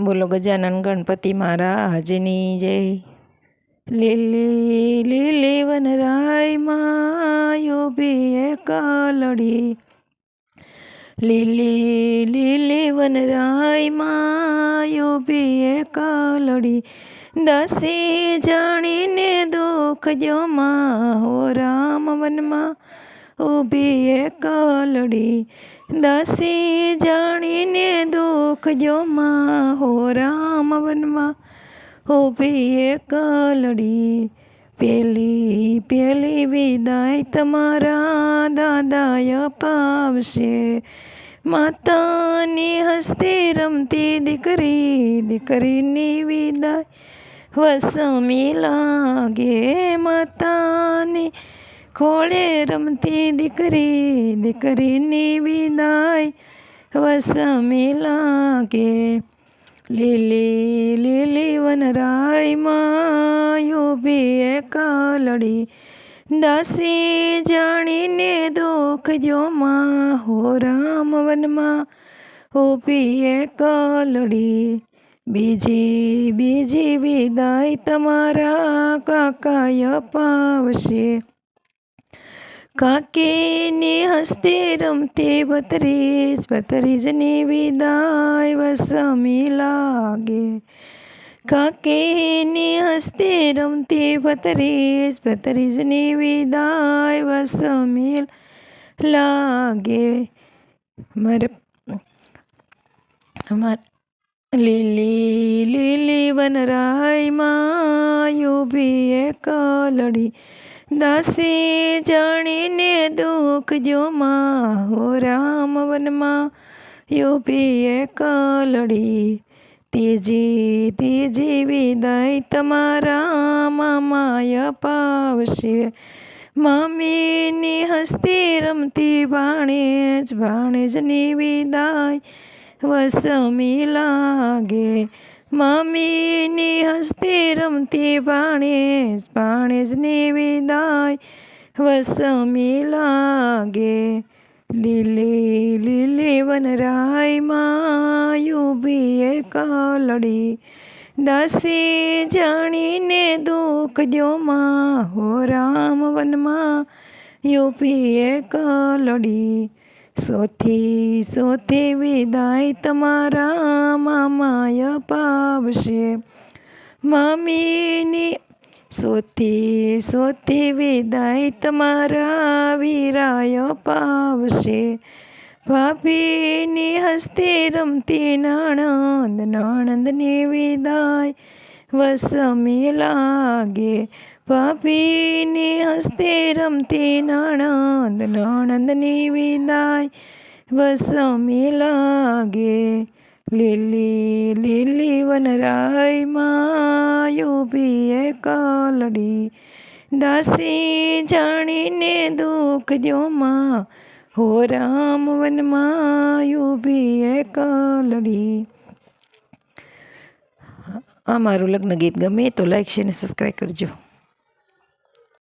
બોલો, ગજાનન ગણપતિ મહારાજની જય. લીલી લીલી વનરાય માયો બે કાલડી. લીલી લીલી વનરાય માયો બે કાલડી. દસે જાણીને દુઃખ જો મા હો રામ વનમાં. ઊભી કલડી. દાસી જાણીને દુઃખ જો માં હો રામ વનમાં. ઊભી એક લડી પેલી પેલી વિદાય તમારા દાદાય પાવશે. માતાની હસ્તે રમતી દીકરી, દીકરીની વિદાય. વસમી લાગે માતાની. ખોળે રમતી દીકરી, દીકરીની વિદાય વસમી કે લીલી લીલી વનરાય ઊભી કાલડી. દાસી જાણીને દુઃખ જો માં હો રામ વનમાં ઊભી કાલડી. બીજી બીજી વિદાય તમારા કાકાય પાવશે કાકીની હસ્તે રમતી બત્રીસ બત્રીસની વિદાય વસમી લાગે. કાકીની હસ્તે રમતી બત્રીસ બત્રીસની વિદાય વસમી લાગે. મારે લીલી લીલી વનરાય માયું બી કલડી દાસી જાણીને દુઃખ જો માં હો રામ વનમાં યોપીએ કલડી. તેજી તેજી વિદાય તમારા મામાય પાવશે. મામીની હસ્તી રમતી ભાણેજ ભાણેજની વિદાય વસમી લાગે. મમ્મીની હસ્તી રમતી ભાણેજ, ભાણેજની વિદાય. વસમી લાગે. લીલી લીલી વનરાય માયુબીએ કલડી. દાસી જાણીને દુઃખ દો માં. હો રામ વનમાં યુપીએ કાલડી. સોથી સોથી વિદાય તમારા મામાય પાવશે. મમ્મીની સોથી સોથી વિદાય તમારા વીરાય પાવશે. ભાભીની હસ્તી રમતી નણંદ, નણંદની વિદાય વસમી લાગે ભાભીની હસ્તે રમતી નણંદ, નણંદની વિદાય. વસમી લાગે લીલી લીલી વનરાય એ કાલડી. દાસી જાણીને દુઃખ દો માં હો રામ વનમાં યુબીએ કાલડી. આ મારું લગ્ન ગીત ગમે તો લાઈક છે અને સબસ્ક્રાઈબ કરજો.